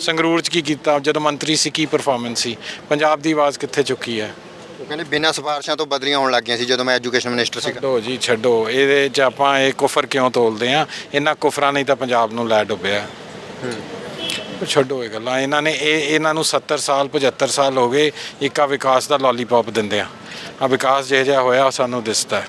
ਸੰਗਰੂਰ 'ਚ ਕੀ ਕੀਤਾ? ਜਦੋਂ ਮੰਤਰੀ ਸੀ ਕੀ ਪਰਫਾਰਮੈਂਸ ਸੀ? ਪੰਜਾਬ ਦੀ ਆਵਾਜ਼ ਕਿੱਥੇ ਚੁੱਕੀ ਹੈ? ਕਹਿੰਦੇ ਬਿਨਾਂ ਸਿਫਾਰਸ਼ਾਂ ਤੋਂ ਬਦਲੀਆਂ ਹੋਣ ਲੱਗੀਆਂ ਸੀ ਜਦੋਂ ਮੈਂ ਐਜੂਕੇਸ਼ਨ ਮਿਨਿਸਟਰ ਸੀਗਾ। ਛੱਡੋ ਜੀ ਛੱਡੋ। ਇਹਦੇ 'ਚ ਆਪਾਂ ਇਹ ਕੁਫਰ ਕਿਉਂ ਤੋਲਦੇ ਆ? ਇਹਨਾਂ ਕੁਫਰਾਂ ਨੇ ਤਾਂ ਪੰਜਾਬ ਨੂੰ ਲੈ ਡੁੱਬਿਆ। ਛੱਡੋ ਇਹ ਗੱਲਾਂ। ਇਹਨਾਂ ਨੇ ਇਹ ਇਹਨਾਂ ਨੂੰ 70 ਸਾਲ 75 ਸਾਲ ਹੋ ਗਏ ਇੱਕ ਵਿਕਾਸ ਦਾ ਲੋਲੀਪੌਪ ਦਿੰਦੇ ਆ। ਆ ਵਿਕਾਸ ਜਿਹੋ ਜਿਹਾ ਹੋਇਆ ਉਹ ਸਾਨੂੰ ਦਿਸਦਾ। ਹੈ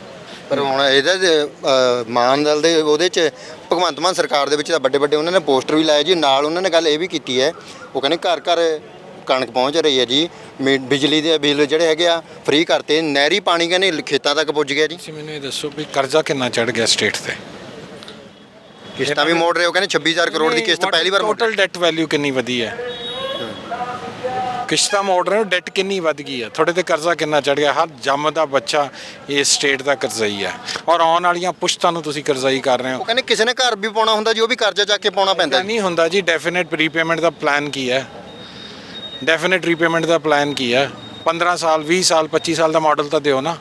ਪਰ ਹੁਣ ਇਹਦਾ ਅ, ਮਾਨ ਦਲ ਦੇ ਉਹਦੇ ਚ ਭਗਵੰਤ ਮਾਨ ਸਰਕਾਰ ਦੇ ਵਿੱਚ ਤਾਂ ਵੱਡੇ ਵੱਡੇ ਉਹਨਾਂ ਨੇ ਪੋਸਟਰ ਵੀ ਲਾਏ ਜੀ। ਨਾਲ ਉਹਨਾਂ ਨੇ ਗੱਲ ਇਹ ਵੀ ਕੀਤੀ ਹੈ ਉਹ ਕਹਿੰਦੇ ਘਰ ਘਰ ਕਣਕ ਪਹੁੰਚ ਰਹੀ ਹੈ ਜੀ। ਮੀ- ਬਿਜਲੀ ਦੇ ਬਿੱਲ ਜਿਹੜੇ ਹੈਗੇ ਆ ਫ੍ਰੀ ਕਰਤੇ। ਨਹਿਰੀ ਪਾਣੀ ਕਹਿੰਦੇ ਖੇਤਾਂ ਤੱਕ ਪੁੱਜ ਗਿਆ ਜੀ। ਤੁਸੀਂ ਮੈਨੂੰ ਇਹ ਦੱਸੋ ਵੀ ਕਰਜ਼ਾ ਕਿੰਨਾ ਚੜ ਗਿਆ ਸਟੇਟ ਤੇ? ਕਿਸ਼ਤਾਂ ਵੀ ਮੋੜ ਰਹੇ ਹੋ ਕਹਿੰਦੇ 26000 ਕਰੋੜ ਦੀ ਕਿਸ਼ਤ ਪਹਿਲੀ ਵਾਰ ਮੋੜ ਟੋਟਲ ਡੈਟ ਵੈਲਿਊ ਕਿੰਨੀ ਵਧੀ ਹੈ? ਕਿਸ਼ਤਾਂ ਮੋੜ ਰਹੇ ਹੋ ਡੈਟ ਕਿੰਨੀ ਵੱਧ ਗਈ ਹੈ? ਤੁਹਾਡੇ ਤੇ ਕਰਜ਼ਾ ਕਿੰਨਾ ਚੜ ਗਿਆ? ਹਰ ਜੰਮਦਾ ਬੱਚਾ ਇਸ ਸਟੇਟ ਦਾ ਕਰਜ਼ਈ ਹੈ ਔਰ ਆਉਣ ਵਾਲੀਆਂ ਪੁਸ਼ਤਾਂ ਨੂੰ ਤੁਸੀਂ ਕਰਜ਼ਈ ਕਰ ਰਹੇ ਹੋ। ਉਹ ਕਹਿੰਦੇ ਕਿਸੇ ਨੇ ਘਰ ਵੀ ਪਾਉਣਾ ਹੁੰਦਾ ਜੀ ਉਹ ਵੀ ਕਰਜ਼ਾ ਚੱਕ ਕੇ ਪਾਉਣਾ ਪੈਂਦਾ ਨਹੀਂ ਹੁੰਦਾ ਜੀ ਡੈਫੀਨਿਟ ਪ੍ਰੀਪੇਮੈਂਟ ਦਾ ਪਲਾਨ ਕੀ ਹੈ? ਡੈਫੀਨਿਟ ਰੀਪੇਮੈਂਟ ਦਾ ਪਲਾਨ ਕੀ ਹੈ 15 ਸਾਲ 20 ਸਾਲ 25 ਸਾਲ ਦਾ ਮਾਡਲ ਤਾਂ ਦਿਓ ਨਾ।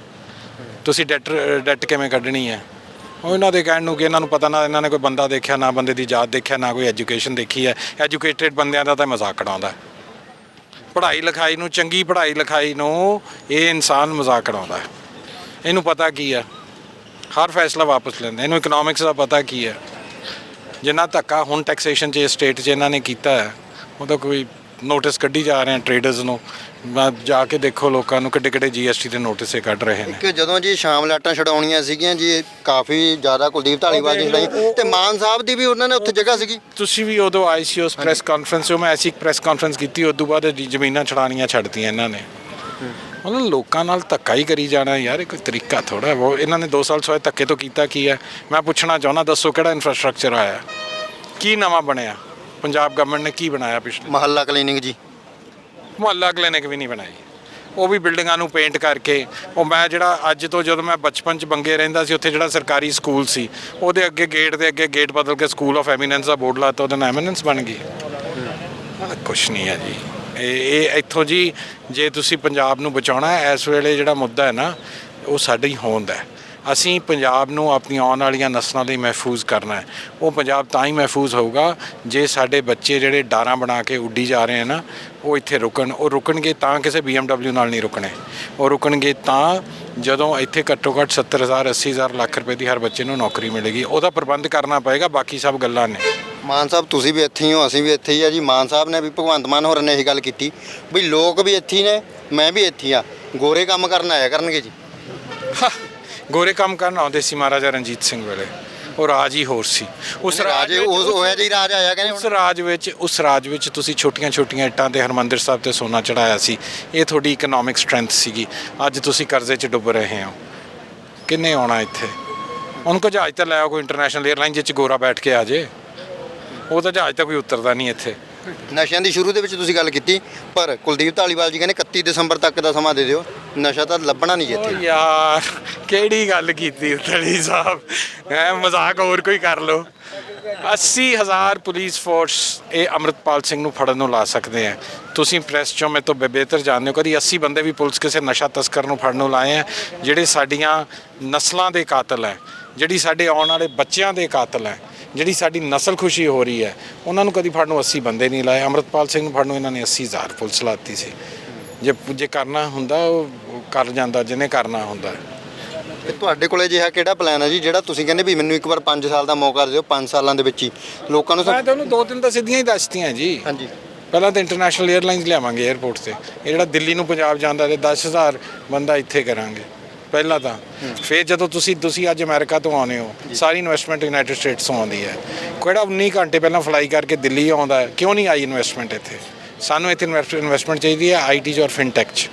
ਤੁਸੀਂ ਡੈਟ ਡੈਟ ਕਿਵੇਂ ਕੱਢਣੀ ਹੈ ਉਹ ਇਹਨਾਂ ਦੇ ਕਹਿਣ ਨੂੰ ਕਿ ਇਹਨਾਂ ਨੂੰ ਪਤਾ ਨਾ, ਇਹਨਾਂ ਨੇ ਕੋਈ ਬੰਦਾ ਦੇਖਿਆ, ਨਾ ਬੰਦੇ ਦੀ ਜਾਤ ਦੇਖਿਆ, ਨਾ ਕੋਈ ਐਜੂਕੇਸ਼ਨ ਦੇਖੀ ਹੈ ਐਜੂਕੇਟਿਡ ਬੰਦਿਆਂ ਦਾ ਤਾਂ ਮਜ਼ਾਕ ਉਡਾਉਂਦਾ। ਪੜ੍ਹਾਈ ਲਿਖਾਈ ਨੂੰ, ਚੰਗੀ ਪੜ੍ਹਾਈ ਲਿਖਾਈ ਨੂੰ ਇਹ ਇਨਸਾਨ ਮਜ਼ਾਕ ਉਡਾਉਂਦਾ ਇਹਨੂੰ ਪਤਾ ਕੀ ਹੈ ਹਰ ਫੈਸਲਾ ਵਾਪਸ ਲੈਂਦਾ। ਇਹਨੂੰ ਇਕਨੋਮਿਕਸ ਦਾ ਪਤਾ ਕੀ ਹੈ ਜਿੰਨਾ ਧੱਕਾ ਹੁਣ ਟੈਕਸੇਸ਼ਨ 'ਚ ਸਟੇਟ 'ਚ ਇਹਨਾਂ ਨੇ ਕੀਤਾ ਹੈ ਉਹਦਾ ਕੋਈ ਨੋਟਿਸ ਕੱਢੀ ਜਾ ਰਹੇ ਆ ਟ੍ਰੇਡਰਸ ਨੂੰ। ਮੈਂ ਜਾ ਕੇ ਦੇਖੋ ਲੋਕਾਂ ਨੂੰ ਕਿੱਡੇ ਕਿੱਡੇ ਜੀਐਸਟੀ ਦੇ ਨੋਟਿਸ ਇਹ ਕੱਢ ਰਹੇ ਨੇ। ਕਿ ਜਦੋਂ ਜੀ ਸ਼ਾਮ ਲਾਟਾਂ ਛਡਾਉਣੀਆਂ ਸੀਗੀਆਂ ਜੀ ਕਾਫੀ ਜ਼ਿਆਦਾ ਕੁਲਦੀਪ ਢਾਲੀਵਾਲ ਜੀ ਲਈ ਤੇ ਮਾਨ ਸਾਹਿਬ ਦੀ ਵੀ ਉਹਨਾਂ ਨੇ ਉੱਥੇ ਜਗ੍ਹਾ ਸੀਗੀ। ਤੁਸੀਂ ਵੀ ਉਦੋਂ ਆਏ ਸੀ ਉਸ ਪ੍ਰੈਸ ਕਾਨਫਰੰਸ 'ਚ ਮੈਂ ਐਸੀ ਪ੍ਰੈਸ ਕਾਨਫਰੰਸ ਕੀਤੀ ਉਸ ਤੋਂ ਬਾਅਦ ਜ਼ਮੀਨਾਂ ਛਡਾਣੀਆਂ ਛੱਡਤੀਆਂ ਇਹਨਾਂ ਨੇ। ਉਹਨਾਂ ਲੋਕਾਂ ਨਾਲ ਧੱਕਾ ਹੀ ਕਰੀ ਜਾਣਾ ਯਾਰ ਇਹ ਕੋਈ ਤਰੀਕਾ ਥੋੜਾ ਉਹ ਇਹਨਾਂ ਨੇ 2 ਸਾਲ ਸੋਏ ਧੱਕੇ ਤੋਂ ਕੀਤਾ ਕੀ ਹੈ? ਮੈਂ ਪੁੱਛਣਾ ਚਾਹੁੰਦਾ ਦੱਸੋ ਕਿਹੜਾ ਇਨਫਰਾਸਟ੍ਰਕਚਰ ਆਇਆ? ਕੀ ਨਵਾਂ ਬਣਿਆ? ਪੰਜਾਬ ਗਵਰਨਮੈਂਟ ਨੇ ਕੀ ਬਣਾਇਆ ਪਿਛਲੇ? ਮਹੱਲਾ ਕਲੀਨਿਕ ਜੀ। ਮੁਹੱਲਾ ਕਲੀਨਿਕ ਵੀ ਨਹੀਂ ਬਣਾਈ। ਉਹ ਵੀ ਬਿਲਡਿੰਗਾਂ ਨੂੰ ਪੇਂਟ ਕਰਕੇ ਉਹ ਮੈਂ ਜਿਹੜਾ ਅੱਜ ਤੋਂ ਜਦੋਂ ਮੈਂ ਬਚਪਨ ਚ ਬੰਗੇ ਰਹਿੰਦਾ ਸੀ ਉੱਥੇ ਜਿਹੜਾ ਸਰਕਾਰੀ ਸਕੂਲ ਸੀ ਉਹਦੇ ਅੱਗੇ ਗੇਟ ਦੇ ਅੱਗੇ ਗੇਟ ਬਦਲ ਕੇ ਸਕੂਲ ਆਫ ਐਮੀਨੈਂਸ ਦਾ ਬੋਰਡ ਲਾਤਾ ਉਹਦਾ ਨਾਮ ਐਮੀਨੈਂਸ ਬਣ ਗਈ। ਕੁਛ ਨਹੀਂ ਹੈ ਜੀ। ਇਹ ਇਹ ਇੱਥੋਂ ਜੀ ਜੇ ਤੁਸੀਂ ਪੰਜਾਬ ਨੂੰ ਬਚਾਉਣਾ ਹੈ ਇਸ ਵੇਲੇ ਜਿਹੜਾ ਮੁੱਦਾ ਹੈ ਨਾ ਉਹ ਸਾਡੀ ਹੋਂਦ ਹੈ। ਅਸੀਂ ਪੰਜਾਬ ਨੂੰ ਆਪਣੀਆਂ ਆਉਣ ਵਾਲੀਆਂ ਨਸਲਾਂ ਲਈ ਮਹਿਫੂਜ਼ ਕਰਨਾ ਹੈ। ਉਹ ਪੰਜਾਬ ਤਾਂ ਹੀ ਮਹਿਫੂਜ਼ ਹੋਊਗਾ ਜੇ ਸਾਡੇ ਬੱਚੇ ਜਿਹੜੇ ਡਾਰਾਂ ਬਣਾ ਕੇ ਉੱਡੀ ਜਾ ਰਹੇ ਹਨ ਨਾ ਉਹ ਇੱਥੇ ਰੁਕਣ ਉਹ ਰੁਕਣਗੇ ਤਾਂ ਕਿਸੇ BMW ਨਾਲ ਨਹੀਂ ਰੁਕਣੇ। ਉਹ ਰੁਕਣਗੇ ਤਾਂ ਜਦੋਂ ਇੱਥੇ ਘੱਟੋ ਘੱਟ 70000 80000 ਲੱਖ ਰੁਪਏ ਦੀ ਹਰ ਬੱਚੇ ਨੂੰ ਨੌਕਰੀ ਮਿਲੇਗੀ। ਉਹਦਾ ਪ੍ਰਬੰਧ ਕਰਨਾ ਪਏਗਾ ਬਾਕੀ ਸਭ ਗੱਲਾਂ ਨੇ। ਮਾਨ ਸਾਹਿਬ ਤੁਸੀਂ ਵੀ ਇੱਥੇ ਹੀ ਹੋ ਅਸੀਂ ਵੀ ਇੱਥੇ ਹੀ ਆ ਜੀ। ਮਾਨ ਸਾਹਿਬ ਨੇ ਵੀ ਭਗਵੰਤ ਮਾਨ ਹੋਰਾਂ ਨੇ ਇਹ ਗੱਲ ਕੀਤੀ ਵੀ ਲੋਕ ਵੀ ਇੱਥੇ ਨੇ ਮੈਂ ਵੀ ਇੱਥੇ ਆ। ਗੋਰੇ ਕੰਮ ਕਰਨ ਆਇਆ ਕਰਨਗੇ ਜੀ। ਗੋਰੇ ਕੰਮ ਕਰਨ ਆਉਂਦੇ ਸੀ ਮਹਾਰਾਜਾ ਰਣਜੀਤ ਸਿੰਘ ਵੇਲੇ। ਉਹ ਰਾਜ ਹੀ ਹੋਰ ਸੀ। ਉਸ ਰਾਜ ਰਾਜ ਉਸ ਹੋਇਆ ਜੀ ਰਾਜ ਆਇਆ ਕਹਿੰਦੇ ਉਸ ਹੁਣ ਰਾਜ ਵਿੱਚ ਉਸ ਰਾਜ ਵਿੱਚ ਤੁਸੀਂ ਛੋਟੀਆਂ-ਛੋਟੀਆਂ ਇੱਟਾਂ ਤੇ ਹਰਮੰਦਰ ਸਾਹਿਬ ਤੇ ਸੋਨਾ ਚੜਾਇਆ ਸੀ। ਇਹ ਤੁਹਾਡੀ ਇਕਨੋਮਿਕ ਸਟਰੈਂਥ ਸੀਗੀ। ਅੱਜ ਤੁਸੀਂ ਕਰਜ਼ੇ 'ਚ ਡੁੱਬ ਰਹੇ ਹੋ। ਕਿੰਨੇ ਆਉਣਾ ਇੱਥੇ? ਉਹਨਾਂ ਕੋ ਜਹਾਜ਼ ਤਾਂ ਲੈ ਆਓ ਕੋਈ ਇੰਟਰਨੈਸ਼ਨਲ 에ਅਰਲਾਈਨ ਜਿਹ 'ਚ ਗੋਰਾ ਬੈਠ ਕੇ ਆ ਜੇ। ਉਹ ਤਾਂ ਜਹਾਜ਼ ਤਾਂ ਕੋਈ ਉਤਰਦਾ ਨਹੀਂ ਇੱਥੇ। ਨਸ਼ਿਆਂ ਦੀ ਸ਼ੁਰੂ ਦੇ ਵਿੱਚ ਤੁਸੀਂ ਗੱਲ ਕੀਤੀ ਪਰ ਕੁਲਦੀਪ ਢਾਲੀਵਾਲ ਜੀ ਕਹਿੰਦੇ 31 ਦਸੰਬਰ ਤੱਕ ਦਾ ਸਮਾਂ ਦੇ ਦਿਓ। ਨਸ਼ਾ ਤਾਂ ਲੱਭਣਾ ਨਹੀਂ ਜੀ ਓ ਇੱਥੇ ਯਾਰ, ਕਿਹੜੀ ਗੱਲ ਕੀਤੀ ਉਤਲੀ ਸਾਹਿਬ? ਐ ਮਜ਼ਾਕ ਹੋਰ ਕੋਈ ਕਰ ਲੋ 80000 ਪੁਲਿਸ ਫੋਰਸ ਇਹ ਅਮਰਤਪਾਲ ਸਿੰਘ ਨੂੰ ਫੜਨ ਨੂੰ ਲਾ ਸਕਦੇ ਆ। ਤੁਸੀਂ ਪ੍ਰੈਸ ਚੋਂ ਮੈਂ ਤੋਂ ਬਿਹਤਰ ਜਾਣਦੇ ਹੋ ਕਦੀ 80 ਬੰਦੇ ਵੀ ਪੁਲਿਸ ਕਿਸੇ ਨਸ਼ਾ ਤਸਕਰ ਨੂੰ ਫੜਨ ਨੂੰ ਲਾਏ ਆ, ਜਿਹੜੇ ਸਾਡੀਆਂ ਨਸਲਾਂ ਦੇ ਕਾਤਲ ਹੈ ਜਿਹੜੀ ਸਾਡੇ ਆਉਣ ਵਾਲੇ ਬੱਚਿਆਂ ਦੇ ਕਾਤਲ ਹੈ ਜਿਹੜੀ ਸਾਡੀ ਨਸਲ ਖੁਸ਼ੀ ਹੋ ਰਹੀ ਹੈ ਉਹਨਾਂ ਨੂੰ ਕਦੀ ਫੜਨ ਨੂੰ 80 ਬੰਦੇ ਨਹੀਂ ਲਾਏ। ਅਮਰਤਪਾਲ ਸਿੰਘ ਨੂੰ ਫੜਨ ਨੂੰ ਇਹਨਾਂ ਨੇ 80000 ਪੁਲਿਸ ਲਾਤੀ ਸੀ। ਜੇ ਜੇ ਕਰਨਾ ਹੁੰਦਾ ਉਹ ਕਰ ਜਾਂਦਾ ਜਿਹਨੇ ਕਰਨਾ ਹੁੰਦਾ। ਤੇ ਤੁਹਾਡੇ ਕੋਲੇ ਜਿਹਾ ਕਿਹੜਾ ਪਲਾਨ ਹੈ ਜੀ ਜਿਹੜਾ ਤੁਸੀਂ ਕਹਿੰਦੇ ਵੀ ਮੈਨੂੰ ਇੱਕ ਵਾਰ 5 ਸਾਲ ਦਾ ਮੌਕਾ ਦਿਓ 5 ਸਾਲਾਂ ਦੇ ਵਿੱਚ ਹੀ? ਲੋਕਾਂ ਨੂੰ ਮੈਂ ਤੁਹਾਨੂੰ ਦੋ ਤਿੰਨ ਤਾਂ ਸਿੱਧੀਆਂ ਹੀ ਦੱਸਤੀਆਂ ਜੀ। ਹਾਂਜੀ। ਪਹਿਲਾਂ ਤਾਂ ਇੰਟਰਨੈਸ਼ਨਲ 에ਅਰਲਾਈਨਸ ਲਿਆਵਾਂਗੇ 에ਅਰਪੋਰਟ ਤੇ। ਇਹ ਜਿਹੜਾ ਦਿੱਲੀ ਨੂੰ ਪੰਜਾਬ ਜਾਂਦਾ ਤੇ 10000 ਬੰਦਾ ਇੱਥੇ ਕਰਾਂਗੇ। ਪਹਿਲਾਂ ਤਾਂ। ਫਿਰ ਜਦੋਂ ਤੁਸੀਂ ਤੁਸੀਂ ਅੱਜ ਅਮਰੀਕਾ ਤੋਂ ਆਉਂਦੇ ਹੋ ਸਾਰੀ ਇਨਵੈਸਟਮੈਂਟ ਯੂਨਾਈਟਿਡ ਸਟੇਟਸ ਤੋਂ ਆਉਂਦੀ ਹੈ। ਕਿਹੜਾ 19 ਘੰਟੇ ਪਹਿਲਾਂ ਫਲਾਈ ਕਰਕੇ ਦਿੱਲੀ ਆਉਂਦਾ ਹੈ? ਕਿਉਂ ਨਹੀਂ ਆਈ ਇਨਵੈਸਟਮੈਂਟ ਇੱਥੇ? ਸਾਨੂੰ ਇੱਥੇ ਇਨਵੈਸਟਮੈਂਟ ਚਾਹੀਦੀ ਹੈ ਆਈਟੀ 'ਚ ਔਰ ਫਿਨਟੈਕ 'ਚ।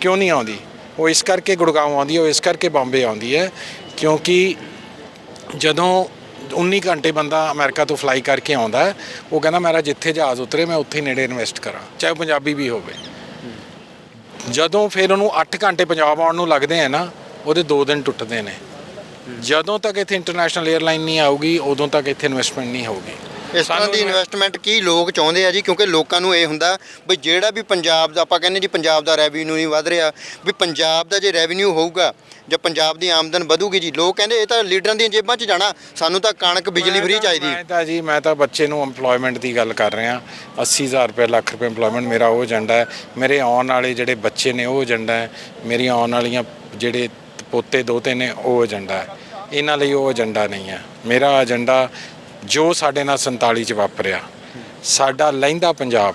ਕਿਉਂ ਨਹੀਂ ਆਉਂਦੀ? ਉਹ ਇਸ ਕਰਕੇ ਗੁੜਗਾਉਂ ਆਉਂਦੀ ਹੈ ਉਹ ਇਸ ਕਰਕੇ ਬੰਬੇ ਆਉਂਦੀ ਹੈ ਕਿਉਂਕਿ ਜਦੋਂ 19 ਘੰਟੇ ਬੰਦਾ ਅਮਰੀਕਾ ਤੋਂ ਫਲਾਈ ਕਰਕੇ ਆਉਂਦਾ ਹੈ, ਉਹ ਕਹਿੰਦਾ ਮੇਰਾ ਜਿੱਥੇ ਜਹਾਜ਼ ਉਤਰੇ ਮੈਂ ਉੱਥੇ ਹੀ ਨੇੜੇ ਇਨਵੈਸਟ ਕਰਾਂ ਚਾਹੇ ਉਹ ਪੰਜਾਬੀ ਵੀ ਹੋਵੇ। ਜਦੋਂ ਫਿਰ ਉਹਨੂੰ 8 ਘੰਟੇ ਪੰਜਾਬ ਆਉਣ ਨੂੰ ਲੱਗਦੇ ਆ ਨਾ ਉਹਦੇ 2 ਦਿਨ ਟੁੱਟਦੇ ਨੇ। ਜਦੋਂ ਤੱਕ ਇੱਥੇ ਇੰਟਰਨੈਸ਼ਨਲ 에ਅਰਲਾਈਨ ਨਹੀਂ ਆਊਗੀ ਉਦੋਂ ਤੱਕ ਇੱਥੇ ਇਨਵੈਸਟਮੈਂਟ ਨਹੀਂ ਹੋਊਗੀ। ਇਸ ਤਰ੍ਹਾਂ ਦੀ ਇਨਵੈਸਟਮੈਂਟ ਕੀ ਲੋਕ ਚਾਹੁੰਦੇ ਆ ਜੀ? ਕਿਉਂਕਿ ਲੋਕਾਂ ਨੂੰ ਇਹ ਹੁੰਦਾ ਵੀ ਜਿਹੜਾ ਵੀ ਪੰਜਾਬ ਦਾ ਆਪਾਂ ਕਹਿੰਦੇ ਜੀ ਪੰਜਾਬ ਦਾ ਰੈਵਨਿਊ ਨਹੀਂ ਵਧ ਰਿਹਾ ਵੀ ਪੰਜਾਬ ਦਾ ਜੇ ਰੈਵਨਿਊ ਹੋਊਗਾ ਜਾਂ ਪੰਜਾਬ ਦੀ ਆਮਦਨ ਵਧੂਗੀ ਜੀ ਲੋਕ ਕਹਿੰਦੇ ਇਹ ਤਾਂ ਲੀਡਰਾਂ ਦੀਆਂ ਜੇਬਾਂ 'ਚ ਜਾਣਾ ਸਾਨੂੰ ਤਾਂ ਕਣਕ ਬਿਜਲੀ ਫ੍ਰੀ ਚਾਹੀਦੀ ਮੈਂ ਤਾਂ ਜੀ ਮੈਂ ਤਾਂ ਬੱਚੇ ਨੂੰ EMPLOYMENT ਦੀ ਗੱਲ ਕਰ ਰਿਹਾ। 80000 ਰੁਪਏ ਲੱਖ ਰੁਪਏ EMPLOYMENT ਮੇਰਾ ਉਹ ਏਜੰਡਾ ਹੈ। ਮੇਰੇ ਆਉਣ ਵਾਲੇ ਜਿਹੜੇ ਬੱਚੇ ਨੇ ਉਹ ਏਜੰਡਾ ਹੈ। ਮੇਰੀਆਂ ਆਉਣ ਵਾਲੀਆਂ ਜਿਹੜੇ ਪੋਤੇ ਦੋਤੇ ਨੇ ਉਹ ਏਜੰਡਾ ਹੈ। ਇਹਨਾਂ ਲਈ ਉਹ ਏਜੰਡਾ ਨਹੀਂ ਹੈ। ਮੇਰਾ ਏਜੰਡਾ ਜੋ ਸਾਡੇ ਨਾਲ 47 ਚ ਵਾਪਰਿਆ ਸਾਡਾ ਲਹਿੰਦਾ ਪੰਜਾਬ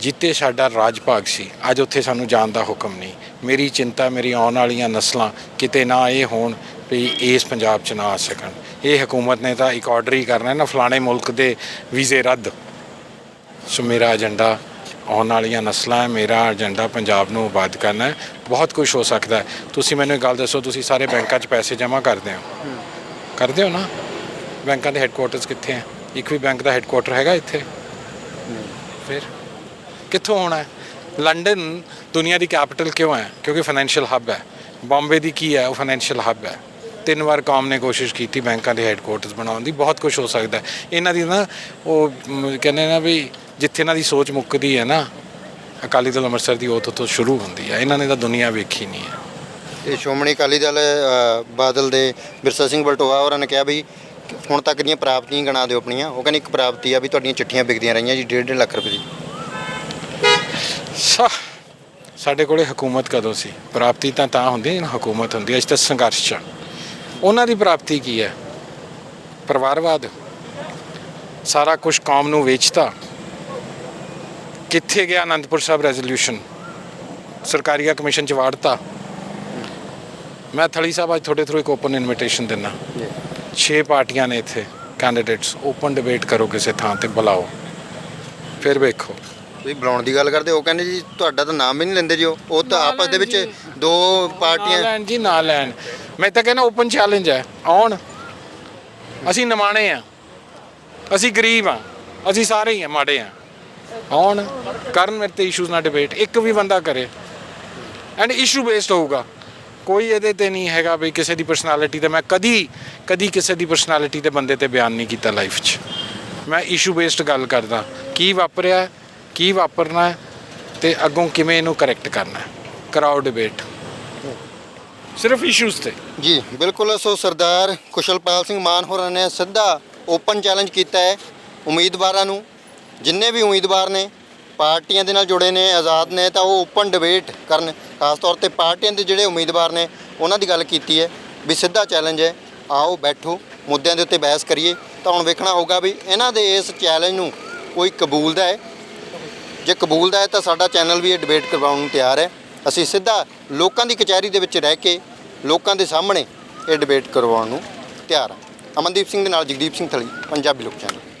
ਜਿੱਤੇ ਸਾਡਾ ਰਾਜ ਭਾਗ ਸੀ। ਅੱਜ ਉੱਥੇ ਸਾਨੂੰ ਜਾਣ ਦਾ ਹੁਕਮ ਨਹੀਂ। ਮੇਰੀ ਚਿੰਤਾ ਮੇਰੀ ਆਉਣ ਵਾਲੀਆਂ ਨਸਲਾਂ ਕਿਤੇ ਨਾ ਇਹ ਹੋਣ ਵੀ ਇਸ ਪੰਜਾਬ 'ਚ ਨਾ ਆ ਸਕਣ। ਇਹ ਹਕੂਮਤ ਨੇ ਤਾਂ ਇੱਕ ਆਰਡਰ ਹੀ ਕਰਨਾ ਹੈ ਨਾ ਫਲਾਣੇ ਮੁਲਕ ਦੇ ਵੀਜ਼ੇ ਰੱਦ। ਸੋ ਮੇਰਾ ਏਜੰਡਾ ਆਉਣ ਵਾਲੀਆਂ ਨਸਲਾਂ ਹੈ ਮੇਰਾ ਏਜੰਡਾ ਪੰਜਾਬ ਨੂੰ ਆਬਾਦ ਕਰਨਾ ਹੈ। ਬਹੁਤ ਕੁਝ ਹੋ ਸਕਦਾ ਹੈ। ਤੁਸੀਂ ਮੈਨੂੰ ਇੱਕ ਗੱਲ ਦੱਸੋ ਤੁਸੀਂ ਸਾਰੇ ਬੈਂਕਾਂ 'ਚ ਪੈਸੇ ਜਮ੍ਹਾਂ ਕਰਦੇ ਹੋ। ਕਰਦੇ ਹੋ ਨਾ? ਬੈਂਕਾਂ ਦੇ ਹੈੱਡਕੁਆਟਰਸ ਕਿੱਥੇ ਹੈ ਇੱਕ ਵੀ ਬੈਂਕ ਦਾ ਹੈੱਡਕੁਆਟਰ ਹੈਗਾ ਇੱਥੇ। ਫਿਰ ਕਿੱਥੋਂ ਹੋਣਾ ਹੈ? ਲੰਡਨ ਦੁਨੀਆ ਦੀ ਕੈਪੀਟਲ ਕਿਉਂ ਹੈ? ਕਿਉਂਕਿ ਫਾਈਨੈਂਸ਼ੀਅਲ ਹੱਬ ਹੈ। ਬੰਬੇ ਦੀ ਕੀ ਹੈ? ਉਹ ਫਾਈਨੈਂਸ਼ੀਅਲ ਹੱਬ ਹੈ। ਤਿੰਨ ਵਾਰ ਕੌਮ ਨੇ ਕੋਸ਼ਿਸ਼ ਕੀਤੀ ਬੈਂਕਾਂ ਦੇ ਹੈੱਡਕੁਆਟਰਸ ਬਣਾਉਣ ਦੀ। ਬਹੁਤ ਕੁਝ ਹੋ ਸਕਦਾ ਇਹਨਾਂ ਦੀ ਨਾ, ਉਹ ਕਹਿੰਦੇ ਨਾ ਵੀ ਜਿੱਥੇ ਇਹਨਾਂ ਦੀ ਸੋਚ ਮੁੱਕਦੀ ਹੈ ਨਾ, ਅਕਾਲੀ ਦਲ ਅੰਮ੍ਰਿਤਸਰ ਦੀ ਉਹ ਤੋਂ ਸ਼ੁਰੂ ਹੁੰਦੀ ਹੈ। ਇਹਨਾਂ ਨੇ ਤਾਂ ਦੁਨੀਆ ਵੇਖੀ ਨਹੀਂ ਹੈ। ਇਹ ਸ਼੍ਰੋਮਣੀ ਅਕਾਲੀ ਦਲ ਬਾਦਲ ਦੇ ਬਿਰਸਾ ਸਿੰਘ ਬਲਟੋਆ ਹੋਰਾਂ ਨੇ ਕਿਹਾ ਵੀ ਹੁਣ ਤੱਕ ਦੀਆਂ ਪ੍ਰਾਪਤੀਆਂ ਗਿਣਾ ਦਿਓ ਆਪਣੀਆਂ। ਉਹ ਕਹਿੰਦੇ ਇੱਕ ਪ੍ਰਾਪਤੀ ਆ ਵੀ ਤੁਹਾਡੀਆਂ ਚਿੱਠੀਆਂ ਵਿਕਦੀਆਂ ਰਹੀਆਂ ਜੀ 1.5 ਲੱਖ ਰੁਪਏ ਦੀ। ਸਾ ਸਾਡੇ ਕੋਲੇ ਹਕੂਮਤ ਕਦੋਂ ਸੀ? ਪ੍ਰਾਪਤੀ ਤਾਂ ਤਾਂ ਹੁੰਦੀ ਹੈ ਹਕੂਮਤ ਹੁੰਦੀ ਹੈ ਤਾਂ ਸੰਘਰਸ਼ ਚ ਉਹਨਾਂ ਦੀ ਪ੍ਰਾਪਤੀ ਕੀ ਹੈ? ਪਰਿਵਾਰਵਾਦ? ਸਾਰਾ ਕੁਝ ਕੌਮ ਨੂੰ ਵੇਚਤਾ। ਕਿੱਥੇ ਗਿਆ ਅਨੰਦਪੁਰ ਸਾਹਿਬ ਰੈਜ਼ੋਲੂਸ਼ਨ ਸਰਕਾਰੀਆ ਕਮਿਸ਼ਨ ਚ ਵਾੜਤਾ। ਮੈਂ ਥਲੀ ਸਾਹਿਬ ਅੱਜ ਤੁਹਾਡੇ ਥਰੂ ਇੱਕ ਓਪਨ ਇਨਵੀਟੇਸ਼ਨ ਦਿੰਦਾ। 6 ਪਾਰਟੀਆਂ ਨੇ ਇੱਥੇ ਕੈਂਡੀਡੇਟਸ ਓਪਨ ਡਿਬੇਟ ਕਰੋ ਕਿਸੇ ਥਾਂ ਤੇ ਬੁਲਾਓ। ਫਿਰ ਵੇਖੋ। ਤੁਸੀਂ ਬੁਲਾਉਣ ਦੀ ਗੱਲ ਕਰਦੇ ਉਹ ਕਹਿੰਦੇ ਜੀ ਤੁਹਾਡਾ ਤਾਂ ਨਾਮ ਵੀ ਨਹੀਂ ਲੈਂਦੇ ਜੀ ਉਹ। ਉਹ ਤਾਂ ਆਪਸ ਦੇ ਵਿੱਚ ਦੋ ਨਾ ਪਾਰਟੀਆਂ ਲੈਣ ਜੀ ਨਾ ਲੈਣ। ਮੈਂ ਤਾਂ ਕਹਿੰਦਾ ਓਪਨ ਚੈਲੰਜ ਹੈ। ਆਉਣ। ਅਸੀਂ ਨਿਮਾਣੇ ਆ ਅਸੀਂ ਗਰੀਬ ਆ ਅਸੀਂ ਸਾਰੇ ਹੀ ਆ ਮਾੜੇ ਆ ਆਉਣ। ਕਰਨ ਮੇਰੇ ਤੇ ਇਸ਼ੂਜ਼ ਨਾਲ ਡਿਬੇਟ ਇੱਕ ਵੀ ਬੰਦਾ ਕਰੇ। ਐਂਡ ਇਸ਼ੂ ਬੇਸਡ ਹੋਊਗਾ। ਕੋਈ ਇਹਦੇ ਤੇ ਨਹੀਂ ਹੈਗਾ ਵੀ ਕਿਸੇ ਦੀ ਪਰਸਨੈਲਿਟੀ ਤੇ ਮੈਂ ਕਦੀ ਕਦੀ ਕਿਸੇ ਦੀ ਪਰਸਨੈਲਿਟੀ ਤੇ ਬੰਦੇ ਤੇ ਬਿਆਨ ਨਹੀਂ ਕੀਤਾ ਲਾਈਫ 'ਚ। ਮੈਂ ਇਸ਼ੂ ਬੇਸਡ ਗੱਲ ਕਰਦਾ, ਕੀ ਵਾਪਰਿਆ, ਕੀ ਵਾਪਰਨਾ ਹੈ ਤੇ ਅੱਗੋਂ ਕਿਵੇਂ ਇਹਨੂੰ ਕਰੈਕਟ ਕਰਨਾ ਹੈ। ਕਰਾਓ ਡਿਬੇਟ ਸਿਰਫ ਇਸ਼ੂਜ਼ ਤੇ। ਜੀ, ਬਿਲਕੁਲ। ਸੋ ਸਰਦਾਰ ਕੁਸ਼ਲਪਾਲ ਸਿੰਘ ਮਾਨ ਹੋਰਾਂ ਨੇ ਸਿੱਧਾ ਓਪਨ ਚੈਲੰਜ ਕੀਤਾ ਹੈ ਉਮੀਦਵਾਰਾਂ ਨੂੰ, ਜਿੰਨੇ ਵੀ ਉਮੀਦਵਾਰ ਨੇ ਪਾਰਟੀਆਂ ਦੇ ਨਾਲ ਜੁੜੇ ਨੇ, ਆਜ਼ਾਦ ਨੇ, ਤਾਂ ਉਹ ਓਪਨ ਡਿਬੇਟ ਕਰਨ, ਖਾਸ ਤੌਰ ਤੇ ਪਾਰਟੀਆਂ ਦੇ ਜਿਹੜੇ ਉਮੀਦਵਾਰ ਨੇ, ਉਹਨਾਂ ਦੀ ਗੱਲ ਕੀਤੀ ਹੈ ਵੀ ਸਿੱਧਾ ਚੈਲੰਜ ਹੈ, ਆਓ ਬੈਠੋ, ਮੁੱਦਿਆਂ ਦੇ ਉੱਤੇ ਬਹਿਸ ਕਰੀਏ। ਤਾਂ ਹੁਣ ਵੇਖਣਾ ਹੋਊਗਾ ਵੀ ਇਹਨਾਂ ਦੇ ਇਸ ਚੈਲੰਜ ਨੂੰ ਕੋਈ ਕਬੂਲਦਾ ਹੈ। ਜੇ ਕਬੂਲਦਾ ਹੈ ਤਾਂ ਸਾਡਾ ਚੈਨਲ ਵੀ ਇਹ ਡਿਬੇਟ ਕਰਵਾਉਣ ਨੂੰ ਤਿਆਰ ਹੈ। ਅਸੀਂ ਸਿੱਧਾ ਲੋਕਾਂ ਦੀ ਕਚਹਿਰੀ ਦੇ ਵਿੱਚ ਰਹਿ ਕੇ ਲੋਕਾਂ ਦੇ ਸਾਹਮਣੇ ਇਹ ਡਿਬੇਟ ਕਰਵਾਉਣ ਨੂੰ ਤਿਆਰ ਹਾਂ। ਅਮਨਦੀਪ ਸਿੰਘ ਦੇ ਨਾਲ ਜਗਦੀਪ ਸਿੰਘ ਥਲੀ, ਪੰਜਾਬੀ ਲੋਕ ਚੈਨਲ।